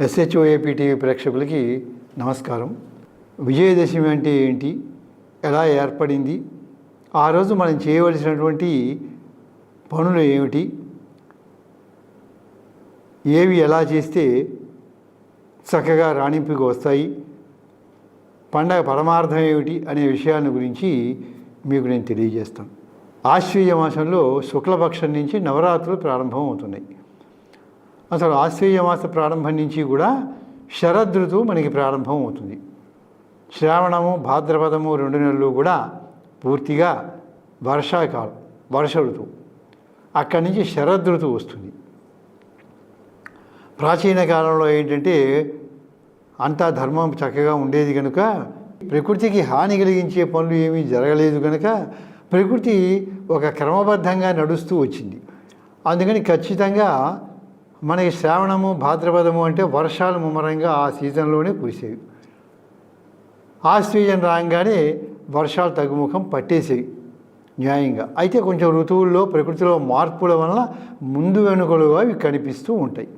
ఎస్హెచ్ఓఏపీ TV ప్రేక్షకులకి నమస్కారం. విజయదశమి అంటే ఏంటి? ఎలా ఏర్పడింది? ఆ రోజు మనం చేయవలసినటువంటి పనులు ఏమిటి? ఏవి ఎలా చేస్తే చక్కగా రాణింపుకి వస్తాయి? పండగ పరమార్థం ఏమిటి? అనే విషయాన్ని గురించి మీకు నేను తెలియజేస్తాను. ఆశ్వీయ మాసంలో శుక్లపక్షం నుంచి నవరాత్రులు ప్రారంభం అవుతున్నాయి అసలు ఆశ్వీయ ప్రారంభం నుంచి కూడా శరదృతువు మనకి ప్రారంభం అవుతుంది. శ్రావణము భాద్రపదము రెండు నెలలు కూడా పూర్తిగా వర్షాకాలం వర్ష ఋతువు. అక్కడి నుంచి శరదృతువు వస్తుంది. ప్రాచీన కాలంలో ఏంటంటే అంతా ధర్మం చక్కగా ఉండేది కనుక ప్రకృతికి హాని కలిగించే పనులు ఏమీ జరగలేదు కనుక ప్రకృతి ఒక క్రమబద్ధంగా నడుస్తూ వచ్చింది. అందుకని ఖచ్చితంగా మనకి శ్రావణము భాద్రపదము అంటే వర్షాలు ముమ్మరంగా ఆ సీజన్లోనే కురిసేవి. సీజన్ రాగానే వర్షాలు తగ్గుముఖం పట్టేసేవి న్యాయంగా. అయితే కొంచెం ఋతువుల్లో ప్రకృతిలో మార్పుల వలన ముందు వెనుకలుగా అవి కనిపిస్తూ ఉంటాయి.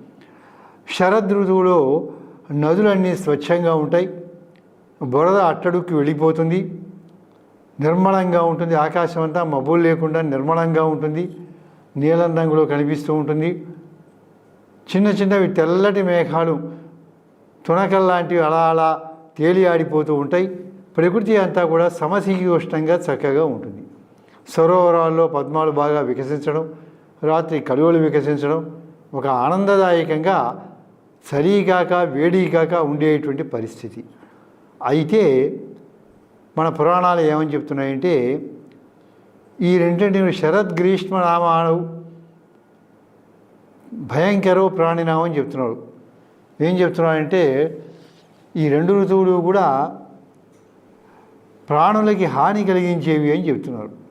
శరద్ ఋతువులో నదులన్నీ స్వచ్ఛంగా ఉంటాయి. బురద అట్టడుక్కి వెళ్ళిపోతుంది. నిర్మలంగా ఉంటుంది. ఆకాశం అంతా మబ్బులు లేకుండా నిర్మలంగా ఉంటుంది. నీలం రంగులో కనిపిస్తూ ఉంటుంది. చిన్న చిన్నవి తెల్లటి మేఘాలు తునకల్లాంటివి అలా అలా తేలి ఆడిపోతూ ఉంటాయి. ప్రకృతి అంతా కూడా సమశీతోష్ణంగా చక్కగా ఉంటుంది. సరోవరాల్లో పద్మాలు బాగా వికసించడం రాత్రి కలువలు వికసించడం ఒక ఆనందదాయకంగా చలిగాక కాక కాక ఉండేటువంటి పరిస్థితి. అయితే మన పురాణాలు ఏమని చెప్తున్నాయంటే ఈ రెండింటిని శరద్ గ్రీష్మ నామాను భయంకరో ప్రాణినామం చెప్తున్నాడు. ఏం చెప్తున్నాడంటే ఈ రెండు ఋతువులు కూడా ప్రాణులకి హాని కలిగించేవి అని చెప్తున్నారు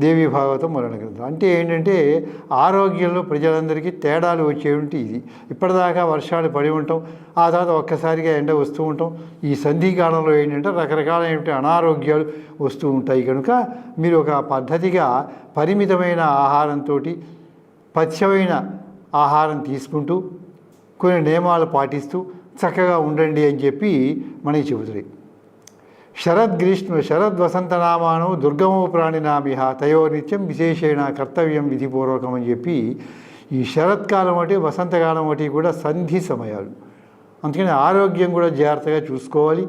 దేవి భాగవతం మరణ గ్రంథం. అంటే ఏంటంటే ఆరోగ్యంలో ప్రజలందరికీ తేడాలు వచ్చేటువంటి ఇది. ఇప్పటిదాకా వర్షాలు పడి ఉంటాం ఆ తర్వాత ఒక్కసారిగా ఎండ వస్తూ ఉంటాం. ఈ సంధి కాలంలో ఏంటంటే రకరకాలైనటువంటి అనారోగ్యాలు వస్తూ ఉంటాయి. కనుక మీరు ఒక పద్ధతిగా పరిమితమైన ఆహారంతో పథ్యమైన ఆహారం తీసుకుంటూ కొన్ని నియమాలు పాటిస్తూ చక్కగా ఉండండి అని చెప్పి మనకి చెబుతుంది. శరద్ గ్రీష్మ శరద్ వసంత నామాను దుర్గమో ప్రాణినామిహ తయో నిత్యం విశేషేణ కర్తవ్యం విధిపూర్వకం అని చెప్పి ఈ శరత్కాలం ఒకటి వసంతకాలం ఒకటి కూడా సంధి సమయాలు. అందుకని ఆరోగ్యం కూడా జాగ్రత్తగా చూసుకోవాలి.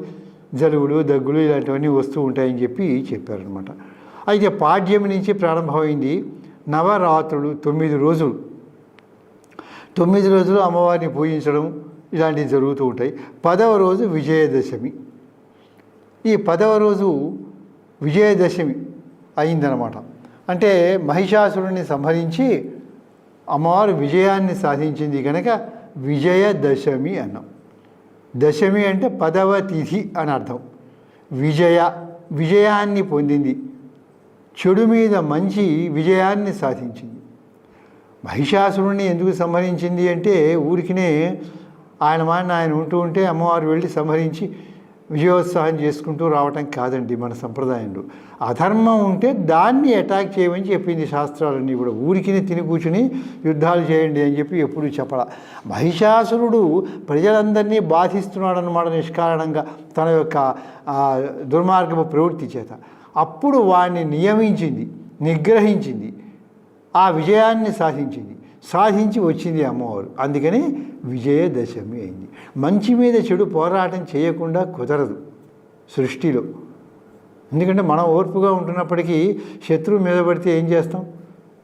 జలుబులు దగ్గులు ఇలాంటివన్నీ వస్తూ ఉంటాయని చెప్పి చెప్పారనమాట అయితే పాడ్యం నుంచి ప్రారంభమైంది నవరాత్రులు తొమ్మిది రోజులు. తొమ్మిది రోజులు అమ్మవారిని పూజించడం ఇలాంటివి జరుగుతూ ఉంటాయి. పదవ రోజు విజయదశమి. ఈ పదవ రోజు విజయదశమి అయిందనమాట అంటే మహిషాసురుని సంహరించి అమ్మవారు విజయాన్ని సాధించింది కనుక విజయదశమి అన్నాం. దశమి అంటే పదవ తిథి అని అర్థం. విజయ విజయాన్ని పొందింది. చెడు మీద మంచి విజయాన్ని సాధించింది. మహిషాసురుణ్ణి ఎందుకు సంహరించింది అంటే ఊరికినే ఆయన మాన ఆయన ఉంటూ ఉంటే అమ్మవారు వెళ్ళి సంహరించి విజయోత్సాహం చేసుకుంటూ రావటం కాదండి మన సంప్రదాయంలో. అధర్మం ఉంటే దాన్ని అటాక్ చేయమని చెప్పింది శాస్త్రాలన్నీ కూడా. ఊరికినే తిని కూర్చుని యుద్ధాలు చేయండి అని చెప్పి ఎప్పుడు చెప్పడ మహిషాసురుడు ప్రజలందరినీ బాధిస్తున్నాడు అన్నమాట నిష్కారణంగా తన యొక్క దుర్మార్గపు ప్రవృత్తి చేత. అప్పుడు వాడిని నియమించింది నిగ్రహించింది. ఆ విజయాన్ని సాధించింది. సాధించి వచ్చింది అమ్మవారు. అందుకని విజయదశమి అయింది. మంచి మీద చెడు పోరాటం చేయకుండా కుదరదు సృష్టిలో. ఎందుకంటే మనం ఓర్పుగా ఉంటున్నప్పటికీ శత్రువు మీద పడితే ఏం చేస్తాం?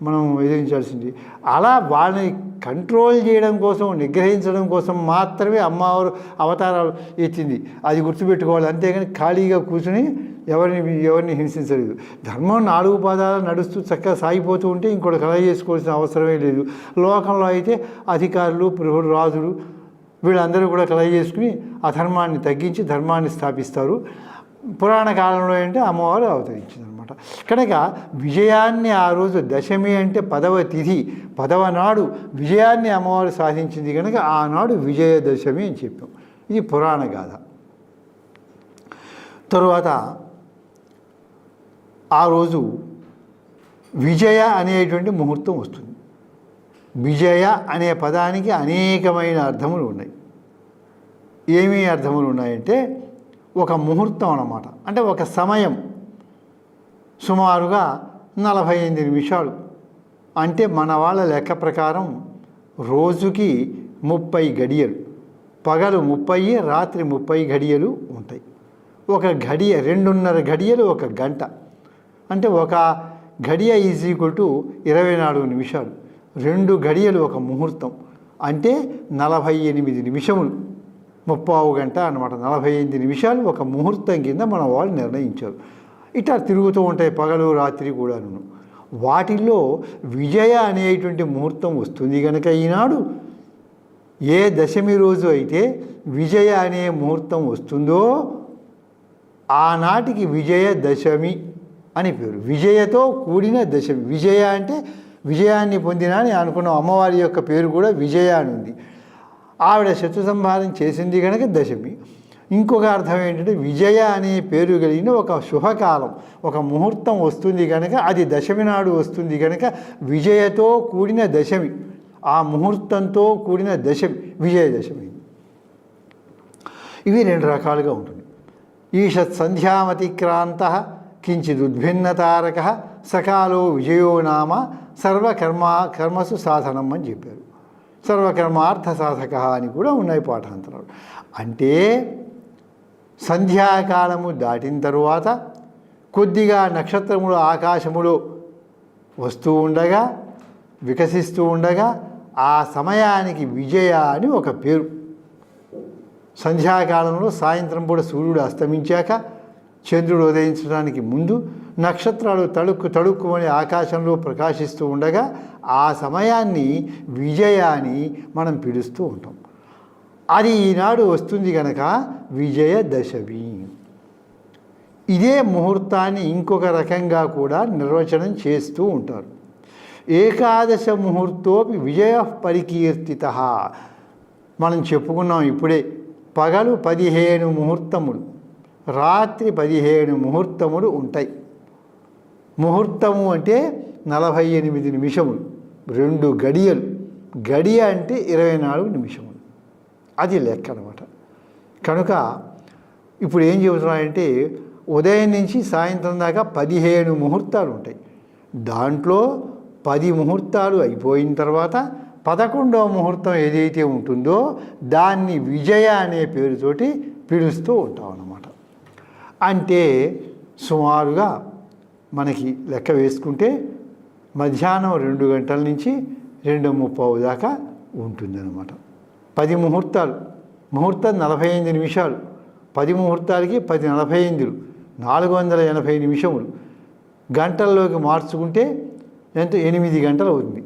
మనం ఎదిరించాల్సింది అలా వాళ్ళని కంట్రోల్ చేయడం కోసం నిగ్రహించడం కోసం మాత్రమే అమ్మవారు అవతారాలు ఎత్తింది. అది గుర్తుపెట్టుకోవాలి. అంతేగాని ఖాళీగా కూర్చుని ఎవరిని ఎవరిని హింసించలేదు. ధర్మం నాలుగు పాదాలు నడుస్తూ చక్కగా సాగిపోతూ ఉంటే ఇంకోటి కళ చేసుకోవాల్సిన అవసరమే లేదు. లోకంలో అయితే అధికారులు ప్రభుడు రాజులు వీళ్ళందరూ కూడా కళ చేసుకుని అధర్మాన్ని తగ్గించి ధర్మాన్ని స్థాపిస్తారు. పురాణ కాలంలో అంటే అమ్మవారు అవతరించింది అనమాట కనుక విజయాన్ని ఆ రోజు దశమి అంటే పదవ తిథి పదవ నాడు విజయాన్ని అమ్మవారు సాధించింది కనుక ఆనాడు విజయదశమి అని చెప్పాం. ఇది పురాణ గాథ. తరువాత ఆ రోజు విజయ అనేటువంటి ముహూర్తం వస్తుంది. విజయ అనే పదానికి అనేకమైన అర్థములు ఉన్నాయి. ఏమీ అర్థములు ఉన్నాయంటే ఒక ముహూర్తం అన్నమాట. అంటే ఒక సమయం. సుమారుగా నలభై ఎనిమిది నిమిషాలు. అంటే మన వాళ్ళ లెక్క ప్రకారం రోజుకి ముప్పై గడియలు. పగలు ముప్పై రాత్రి ముప్పై గడియలు ఉంటాయి. ఒక గడియ రెండున్నర గడియలు ఒక గంట. అంటే ఒక గడియ ఈజ్ ఈక్వల్ టు ఇరవై నాలుగు నిమిషాలు. రెండు గడియలు ఒక ముహూర్తం. అంటే నలభై ఎనిమిది నిమిషములు. ముప్పావు గంట అన్నమాట. నలభై ఎనిమిది నిమిషాలు ఒక ముహూర్తం కింద మన వాళ్ళు నిర్ణయించారు. ఇట్లా తిరుగుతూ ఉంటాయి పగలు రాత్రి కూడాను. వాటిల్లో విజయ అనేటువంటి ముహూర్తం వస్తుంది కనుక ఈనాడు. ఏ దశమి రోజు అయితే విజయ అనే ముహూర్తం వస్తుందో ఆనాటికి విజయ దశమి అని పేరు. విజయతో కూడిన దశమి. విజయ అంటే విజయాన్ని పొందిన అని అనుకున్న. అమ్మవారి యొక్క పేరు కూడా విజయ అని ఉంది. ఆవిడ శత్రు సంహారం చేసింది కనుక దశమి. ఇంకొక అర్థం ఏంటంటే విజయ అనే పేరు కలిగిన ఒక శుభకాలం ఒక ముహూర్తం వస్తుంది కనుక అది దశమి నాడు వస్తుంది కనుక విజయతో కూడిన దశమి ఆ ముహూర్తంతో కూడిన దశమి విజయదశమి ఇవి రెండు రకాలుగా ఉంటుంది. ఈషత్ సంధ్యామతిక్రాంత కించిదుద్భిన్నతారక సకాలో విజయో నామ సర్వకర్మ కర్మసు సాధనం అని చెప్పారు. సర్వకర్మార్థ సాధక అని కూడా ఉన్నాయి పాఠాంతరాలు. అంటే సంధ్యాకాలము దాటిన తరువాత కొద్దిగా నక్షత్రములు ఆకాశములో వస్తూ ఉండగా వికసిస్తూ ఉండగా ఆ సమయానికి విజయ అని ఒక పేరు. సంధ్యాకాలంలో సాయంత్రం పూట సూర్యుడు అస్తమించాక చంద్రుడు ఉదయించడానికి ముందు నక్షత్రాలు తడుక్కు తడుక్కుమని ఆకాశంలో ప్రకాశిస్తూ ఉండగా ఆ సమయాన్ని విజయ అని మనం పిలుస్తూ ఉంటాం. అది ఈనాడు వస్తుంది కనుక విజయదశమి. ఇదే ముహూర్తాన్ని ఇంకొక రకంగా కూడా నిర్వచనం చేస్తూ ఉంటారు. ఏకాదశ ముహూర్తోపి విజయ పరికీర్తిత. మనం చెప్పుకున్నాం ఇప్పుడే పగలు పదిహేను ముహూర్తములు రాత్రి పదిహేను ముహూర్తములు ఉంటాయి. ముహూర్తము అంటే నలభై ఎనిమిది నిమిషములు రెండు గడియలు. గడియ అంటే ఇరవై నాలుగు నిమిషములు. అది లెక్క అనమాట కనుక ఇప్పుడు ఏం చెబుతున్నాయంటే ఉదయం నుంచి సాయంత్రం దాకా పదిహేను ముహూర్తాలు ఉంటాయి. దాంట్లో పది ముహూర్తాలు అయిపోయిన తర్వాత పదకొండవ ముహూర్తం ఏదైతే ఉంటుందో దాన్ని విజయ అనే పేరుతోటి పిలుస్తూ ఉంటాం అన్నమాట. అంటే సుమారుగా మనకి లెక్క వేసుకుంటే మధ్యాహ్నం రెండు గంటల నుంచి రెండు ముప్పై దాకా ఉంటుందన్నమాట. పది ముహూర్తాలు. ముహూర్తం నలభై ఎనిమిది నిమిషాలు. పది ముహూర్తాలకి పది నలభై ఎనిమిదిలు నాలుగు వందల ఎనభై నిమిషములు. గంటల్లోకి మార్చుకుంటే ఎంత ఎనిమిది గంటలు అవుతుంది.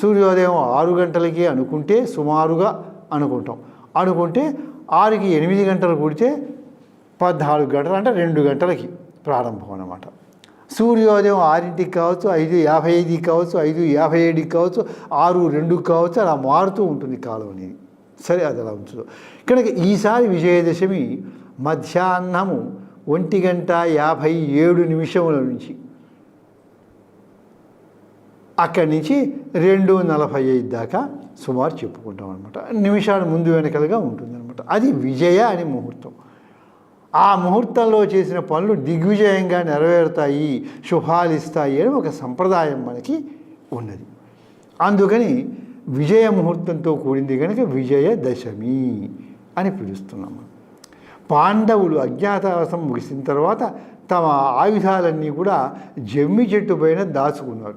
సూర్యోదయం ఆరు గంటలకి అనుకుంటే సుమారుగా అనుకుంటాం. అనుకుంటే ఆరుకి ఎనిమిది గంటలు కూడితే పద్నాలుగు గంటలు అంటే రెండు గంటలకి ప్రారంభం అన్నమాట. సూర్యోదయం ఆరింటికి కావచ్చు ఐదు యాభై ఐదుకి కావచ్చు ఐదు యాభై ఏడుకి కావచ్చు ఆరు రెండుకి కావచ్చు అలా మారుతూ ఉంటుంది కాలం అనేది. సరే అది అలా ఉంచుదు. కనుక ఈసారి విజయదశమి మధ్యాహ్నము ఒంటి గంట యాభై ఏడు నిమిషముల నుంచి. అక్కడి నుంచి రెండు నలభై ఐదు దాకా సుమారు చెప్పుకుంటాం అనమాట నిమిషాలు ముందు వెనకలుగా ఉంటుందన్నమాట. అది విజయ అని ముహూర్తం. ఆ ముహూర్తంలో చేసిన పనులు దిగ్విజయంగా నెరవేరుతాయి శుభాలిస్తాయి అని ఒక సంప్రదాయం మనకి ఉన్నది. అందుకని విజయ ముహూర్తంతో కూడింది కనుక విజయ దశమి అని పిలుస్తున్నాము. పాండవులు అజ్ఞాతవాసం ముగిసిన తర్వాత తమ ఆయుధాలన్నీ కూడా జమ్మి చెట్టు పైన దాచుకున్నారు.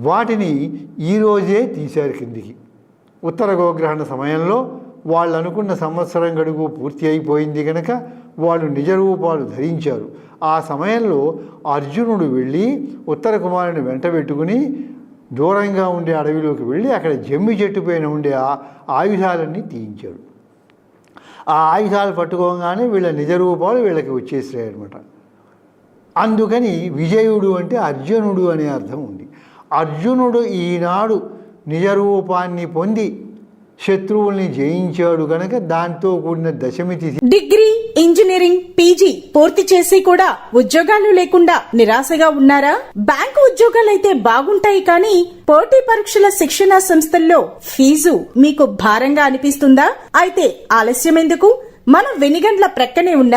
వాటిని ఈరోజే తీశారు కిందికి. ఉత్తర గోగ్రహణ సమయంలో వాళ్ళు అనుకున్న సంవత్సరం గడువు పూర్తి అయిపోయింది కనుక వాళ్ళు నిజ రూపాలు ధరించారు. ఆ సమయంలో అర్జునుడు వెళ్ళి ఉత్తర కుమారుని వెంట పెట్టుకుని దూరంగా ఉండే అడవిలోకి వెళ్ళి అక్కడ జమ్మి చెట్టు పైన ఉండే ఆ ఆయుధాలన్నీ తీయించాడు. ఆ ఆయుధాలు పట్టుకోగానే వీళ్ళ నిజ రూపాలు వీళ్ళకి వచ్చేసాయి అనమాట అందుకని విజయుడు అంటే అర్జునుడు అనే అర్థం ఉంది. అర్జునుడు ఈనాడు నిజరూపాన్ని పొంది శత్రువుల్ని జయించాడు కనుక దాంతో కూడిన దశమి తిథి. డిగ్రీ ఇంజనీరింగ్ పీజీ పూర్తి చేసి కూడా ఉద్యోగాలు లేకుండా నిరాశగా ఉన్నారా? బ్యాంకు ఉద్యోగాలైతే బాగుంటాయి కానీ పోటీ పరీక్షల శిక్షణ సంస్థల్లో ఫీజు మీకు భారంగా అనిపిస్తుందా? అయితే ఆలస్యం ఎందుకు మన వెనిగండ్ల ప్రక్కనే ఉన్న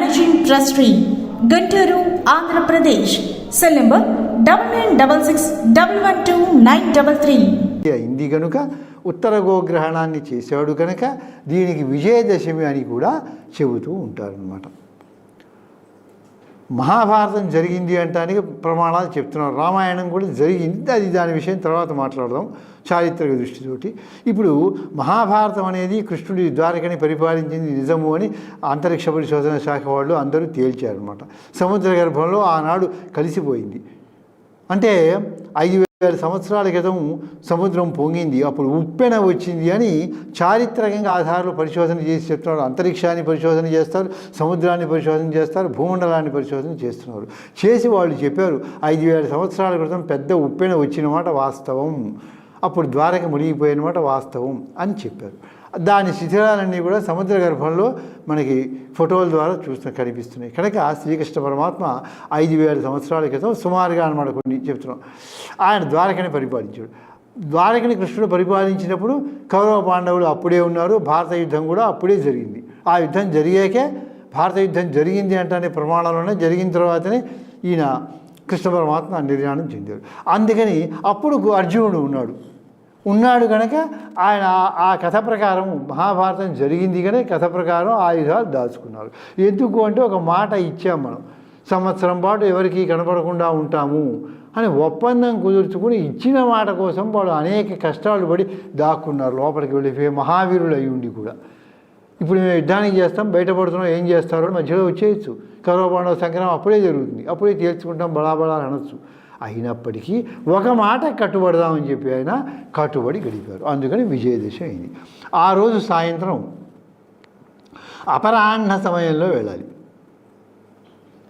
managing trustee Guntur Andhra Pradesh cell number double nine double six double one two nine double three అయింది కనుక ఉత్తర గోగ్రహణాన్ని చేశాడు కనుక దీనికి విజయదశమి అని కూడా చెబుతూ ఉంటారనమాట మహాభారతం జరిగింది అంటానికి ప్రమాణాలు చెప్తున్నారు రామాయణం కూడా జరిగింది అది దాని విషయం తర్వాత మాట్లాడదాం చారిత్రక దృష్టితోటి. ఇప్పుడు మహాభారతం అనేది కృష్ణుడి ద్వారకని పరిపాలించింది నిజము అని అంతరిక్ష పరిశోధన శాఖ వాళ్ళు అందరూ తేల్చారనమాట సముద్ర గర్భంలో ఆనాడు కలిసిపోయింది. అంటే ఐదు వేల సంవత్సరాల క్రితం సముద్రం పొంగింది. అప్పుడు ఉప్పెన వచ్చింది అని చారిత్రకంగా ఆధారాలు పరిశోధన చేసి చెప్తున్నారు. అంతరిక్షాన్ని పరిశోధన చేస్తారు సముద్రాన్ని పరిశోధన చేస్తారు భూమండలాన్ని పరిశోధన చేస్తున్నారు. చేసి వాళ్ళు చెప్పారు ఐదు వేల సంవత్సరాల క్రితం పెద్ద ఉప్పెన వచ్చిన మాట వాస్తవం. అప్పుడు ద్వారక మునిగిపోయినమాట వాస్తవం అని చెప్పారు. దాని శిథిలాలన్నీ కూడా సముద్ర గర్భంలో మనకి ఫోటోల ద్వారా చూస్తూ కనిపిస్తున్నాయి. కనుక శ్రీకృష్ణ పరమాత్మ ఐదు వేల సంవత్సరాల క్రితం సుమారుగా అనమాట కొన్ని చెప్తున్నాం. ఆయన ద్వారకని పరిపాలించాడు. ద్వారకని కృష్ణుడు పరిపాలించినప్పుడు కౌరవ పాండవులు అప్పుడే ఉన్నారు. భారత యుద్ధం కూడా అప్పుడే జరిగింది. ఆ యుద్ధం జరిగాకే భారత యుద్ధం జరిగింది అంటే ప్రమాణాలునే జరిగిన తర్వాతనే ఈయన కృష్ణ పరమాత్మ నిర్యాణం చెందాడు. అందుకని అప్పుడు అర్జునుడు ఉన్నాడు. ఉన్నాడు కనుక ఆయన ఆ- కథ ప్రకారం మహాభారతం జరిగింది కనుక కథ ప్రకారం ఆయుధాలు దాచుకున్నారు. ఎందుకు అంటే ఒక మాట ఇచ్చాం మనం. సంవత్సరం పాటు ఎవరికి కనపడకుండా ఉంటాము అని ఒప్పందం కుదుర్చుకుని ఇచ్చిన మాట కోసం వాళ్ళు అనేక కష్టాలు పడి దాక్కున్నారు. లోపలికి వెళ్ళిపోయి మహావీరులు అయి ఉండి కూడా. ఇప్పుడు మేము యుద్ధానికి చేస్తాం బయటపడుతున్నాం ఏం చేస్తారో అని మధ్యలో వచ్చేయచ్చు. కరోపాండవ సంక్రమం అప్పుడే జరుగుతుంది. అప్పుడే తేల్చుకుంటాం బలాబలా అనొచ్చు. అయినప్పటికీ ఒక మాట కట్టుబడదామని చెప్పి ఆయన కట్టుబడి గడిపారు. అందుకని విజయదశ అయింది. ఆ రోజు సాయంత్రం అపరాహ్న సమయంలో వెళ్ళాలి.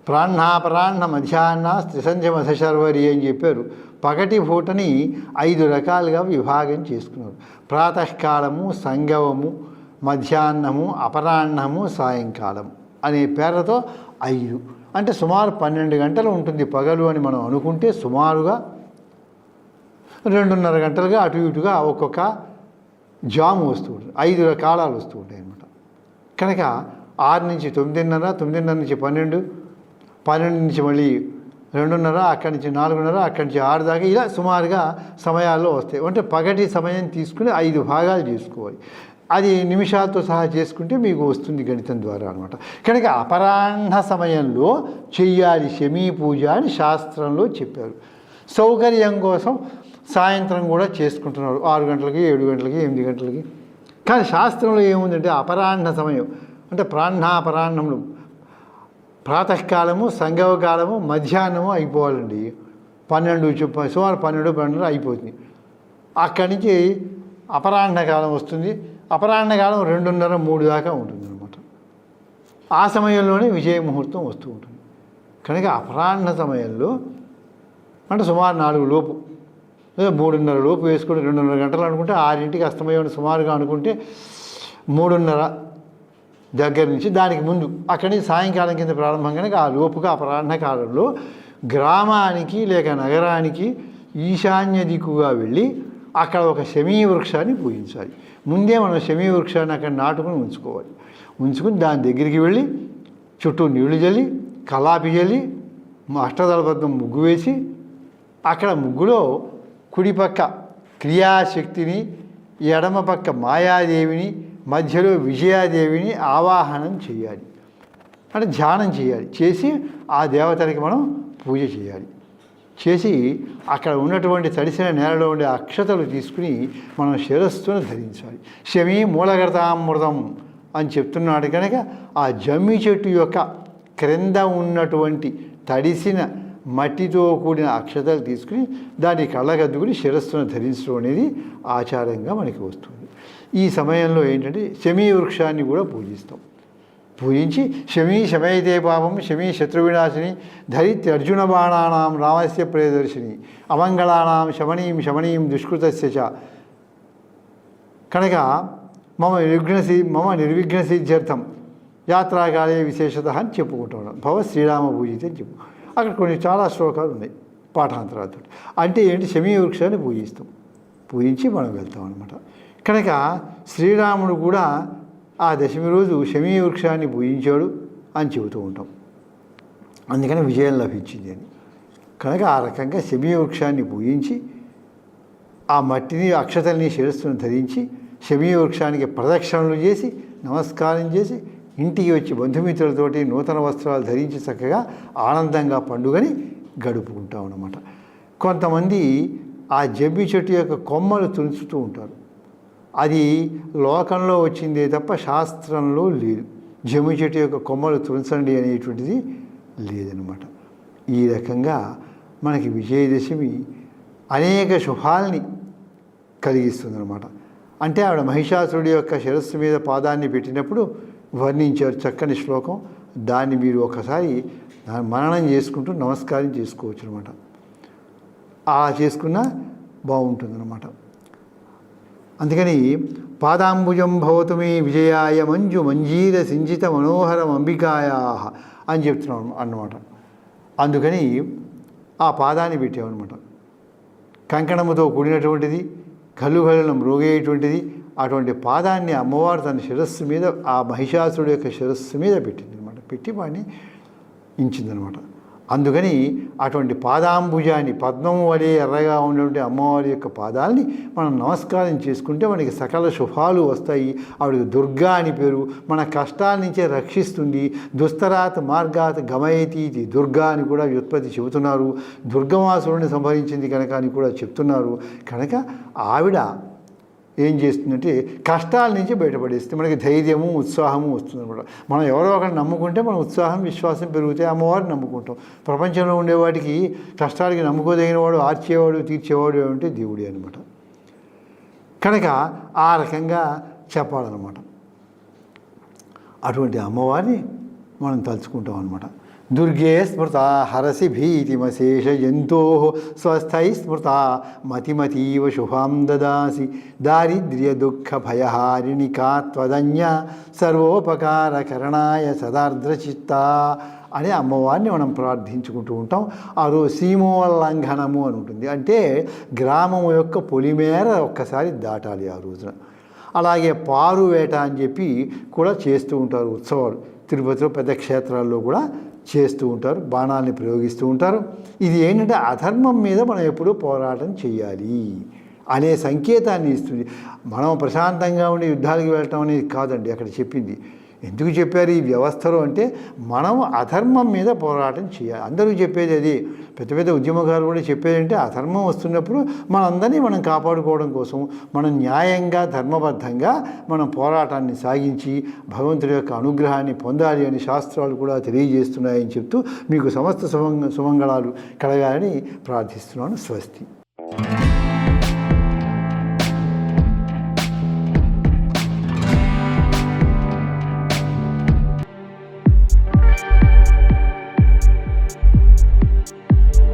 ప్రాణాపరాహ్న మధ్యాహ్న త్రిసంధ్య మధశర్వరి అని చెప్పారు. పగటి పూటని ఐదు రకాలుగా విభాగం చేసుకున్నారు. ప్రాతకాలము సంగవము మధ్యాహ్నము అపరాహ్నము సాయంకాలం అనే పేర్లతో ఐదు అంటే సుమారు పన్నెండు గంటలు ఉంటుంది పగలు అని మనం అనుకుంటే సుమారుగా రెండున్నర గంటలుగా అటు ఇటుగా ఒక్కొక్క జాము వస్తూ ఉంటుంది. ఐదు కాలాలు వస్తూ ఉంటాయి అనమాట కనుక ఆరు నుంచి తొమ్మిదిన్నర తొమ్మిదిన్నర నుంచి పన్నెండు పన్నెండు నుంచి మళ్ళీ రెండున్నర అక్కడి నుంచి నాలుగున్నర అక్కడి నుంచి ఆరు దాకా ఇలా సుమారుగా సమయాల్లో వస్తాయి. అంటే పగటి సమయం తీసుకుని ఐదు భాగాలు చేసుకోవాలి. అది నిమిషాలతో సహా చేసుకుంటే మీకు వస్తుంది గణితం ద్వారా అనమాట కనుక అపరాహ్న సమయంలో చెయ్యాలి శమీ పూజ అని శాస్త్రంలో చెప్పారు. సౌకర్యం కోసం సాయంత్రం కూడా చేసుకుంటున్నారు. ఆరు గంటలకి ఏడు గంటలకి ఎనిమిది గంటలకి. కానీ శాస్త్రంలో ఏముందంటే అపరాహ్న సమయం. అంటే ప్రాణాపరాహ్నములు. ప్రాతకాలము సంగవకాలము మధ్యాహ్నము అయిపోవాలండి. పన్నెండు చెప్ప సుమారు పన్నెండు పన్నెండు అయిపోతుంది. అక్కడి నుంచి అపరాహ్న కాలం వస్తుంది. అపరాహ్న కాలం రెండున్నర మూడు దాకా ఉంటుంది అనమాట ఆ సమయంలోనే విజయ ముహూర్తం వస్తూ ఉంటుంది. కనుక అపరాహ్న సమయంలో అంటే సుమారు నాలుగు లోపు లేదా మూడున్నర లోపు వేసుకుని రెండున్నర గంటలు అనుకుంటే ఆరింటికి అస్తమయం సుమారుగా అనుకుంటే మూడున్నర దగ్గర నుంచి దానికి ముందు అక్కడి నుంచి సాయంకాలం కింద ప్రారంభం కనుక ఆ లోపుగా అపరాహ్న కాలంలో గ్రామానికి లేక నగరానికి ఈశాన్య దిక్కుగా వెళ్ళి అక్కడ ఒక శమీ వృక్షాన్ని పూజించాలి. ముందే మనం శమీ వృక్షాన్ని అక్కడ నాటుకుని ఉంచుకోవాలి. ఉంచుకుని దాని దగ్గరికి వెళ్ళి చుట్టూ నీళ్ళు జల్లి కలాపి జల్లి అష్టదళబద్ధం ముగ్గు వేసి అక్కడ ముగ్గులో కుడిపక్క క్రియాశక్తిని ఎడమ పక్క మాయాదేవిని మధ్యలో విజయాదేవిని ఆవాహనం చేయాలి. అంటే ధ్యానం చేయాలి. చేసి ఆ దేవతలకి మనం పూజ చేయాలి. చేసి అక్కడ ఉన్నటువంటి తడిసిన నేలలో ఉండే అక్షతలు తీసుకుని మనం శిరస్సును ధరించాలి. శమీ మూలగతామృతం అని చెప్తున్నాడు కనుక ఆ జమ్మి చెట్టు యొక్క క్రింద ఉన్నటువంటి తడిసిన మట్టితో కూడిన అక్షతలు తీసుకుని దాన్ని కళ్ళగద్దుకుని శిరస్సును ధరించడం అనేది ఆచారంగా మనకి వస్తుంది. ఈ సమయంలో ఏంటంటే శమీ వృక్షాన్ని కూడా పూజిస్తాం. పూజించి శమీ శమయితే పాపం శమీ శత్రువినాశిని ధరిత్ అర్జున బాణానాం రామస్య ప్రియదర్శిని అమంగళానాం శమనీం శమనీం దుష్కృతస్య చ. కనుక మమ నిర్విఘ్నసి మమ నిర్విఘ్నసిద్ధ్యర్థం యాత్రాకాలే విశేషత అని చెప్పుకుంటున్నాం. భవ శ్రీరామ పూజిత అని చెప్పు. అక్కడ కొన్ని చాలా శ్లోకాలు ఉన్నాయి పాఠాంతరాలతో అంటే ఏంటి? శమీ వృక్షాన్ని పూజిస్తాం. పూజించి మనం వెళ్తాం అనమాట కనుక శ్రీరాముడు కూడా ఆ దశమి రోజు శమీ వృక్షాన్ని పూజించాడు అని చెబుతూ ఉంటాం. అందుకని విజయం లభించింది అని. కనుక ఆ రకంగా శమీ వృక్షాన్ని పూజించి ఆ మట్టిని అక్షతల్ని శిరస్సును ధరించి శమీ వృక్షానికి ప్రదక్షిణలు చేసి నమస్కారం చేసి ఇంటికి వచ్చి బంధుమిత్రులతోటి నూతన వస్త్రాలు ధరించి చక్కగా ఆనందంగా పండుగని గడుపుకుంటాం అన్నమాట కొంతమంది ఆ జబ్బి చెట్టు యొక్క కొమ్మలు తుంచుతూ ఉంటారు. అది లోకంలో వచ్చిందే తప్ప శాస్త్రంలో లేదు. జమ్మి చెట్టు యొక్క కొమ్మలు తుంచండి అనేటువంటిది లేదనమాట. ఈ రకంగా మనకి విజయదశమి అనేక శుభాల్ని కలిగిస్తుందన్నమాట అంటే ఆవిడ మహిషాసురుడి యొక్క శిరస్సు మీద పాదాన్ని పెట్టినప్పుడు వర్ణించారు చక్కని శ్లోకం. దాన్ని మీరు ఒకసారి మననం చేసుకుంటూ నమస్కారం చేసుకోవచ్చు అనమాట అలా చేసుకున్నా బాగుంటుందన్నమాట అందుకని పాదాంబుజం భవతు మే విజయాయ మంజు మంజీర సింజిత మనోహరం అంబికాయా అని చెప్తున్నాం అన్నమాట. అందుకని ఆ పాదాన్ని పెట్టామన్నమాట. కంకణముతో కూడినటువంటిది కలుగలను కళ్ళను మ్రోగేటువంటిది అటువంటి పాదాన్ని అమ్మవారు తన శిరస్సు మీద ఆ మహిషాసుడు యొక్క శిరస్సు మీద పెట్టింది అనమాట పెట్టి వాడిని ఇంచిందనమాట అందుకని అటువంటి పాదాంబుజాన్ని పద్మం వలె ఎర్రగా ఉన్నటువంటి అమ్మవారి యొక్క పాదాలని మనం నమస్కారం చేసుకుంటే మనకి సకల శుభాలు వస్తాయి. ఆవిడకి దుర్గా అని పేరు మన కష్టాల నుంచే రక్షిస్తుంది. దుస్తరాత్ మార్గాత్ గమయతి ఇది దుర్గా అని కూడా వ్యుత్పత్తి చెబుతున్నారు. దుర్గమాసురుని సంహరించింది కనుక అని కూడా చెప్తున్నారు. కనుక ఆవిడ ఏం చేస్తుందంటే కష్టాల నుంచి బయటపడేస్తుంది. మనకి ధైర్యము ఉత్సాహము వస్తుంది అనమాట. మనం ఎవరో ఒకరిని నమ్ముకుంటే మన ఉత్సాహం విశ్వాసం పెరుగుతాయి. అమ్మవారిని నమ్ముకుంటాం. ప్రపంచంలో ఉండేవాడికి కష్టాలకి నమ్ముకోదగిన వాడు ఆర్చేవాడు తీర్చేవాడు అంటే దేవుడే అనమాట. కనుక ఆ రకంగా చెప్పాలన్నమాట. అటువంటి అమ్మవారిని మనం తలుచుకుంటాం అనమాట. దుర్గే స్మృత హరసి భీతిమశేష జంతో స్వస్థై స్మృత మతిమతీవ శుభాం దాసి దారిద్ర్య దుఃఖ భయహారిణి కాత్వదన్య సర్వోపకారకరణాయ సదార్ద్రచిత్త అని అమ్మవారిని మనం ప్రార్థించుకుంటూ ఉంటాం. ఆ రోజు సీమోల్లంఘనము అని ఉంటుంది. అంటే గ్రామం యొక్క పొలిమేర ఒక్కసారి దాటాలి ఆ రోజున. అలాగే పారు వేట అని చెప్పి కూడా చేస్తూ ఉంటారు ఉత్సవాలు. తిరుపతిలో పెద్ద క్షేత్రాల్లో కూడా చేస్తూ ఉంటారు బాణాలని ప్రయోగిస్తూ ఉంటారు. ఇది ఏంటంటే అధర్మం మీద మనం ఎప్పుడూ పోరాటం చేయాలి అనే సంకేతాన్ని ఇస్తుంది. మనం ప్రశాంతంగా ఉండి యుద్ధాలకు వెళ్ళటం అనేది కాదండి అక్కడ చెప్పింది. ఎందుకు చెప్పారు ఈ వ్యవస్థలో అంటే మనం అధర్మం మీద పోరాటం చేయాలి. అందరూ చెప్పేది అది. పెద్ద పెద్ద ఉద్యమకారులు కూడా చెప్పేది అంటే అధర్మం వస్తున్నప్పుడు మనందరినీ మనం కాపాడుకోవడం కోసం మనం న్యాయంగా ధర్మబద్ధంగా మనం పోరాటాన్ని సాగించి భగవంతుడి యొక్క అనుగ్రహాన్ని పొందాలి అని శాస్త్రాలు కూడా తెలియజేస్తున్నాయని చెప్తూ మీకు సమస్త సుమంగ సుమంగళాలు కలగాలని ప్రార్థిస్తున్నాను. స్వస్తి.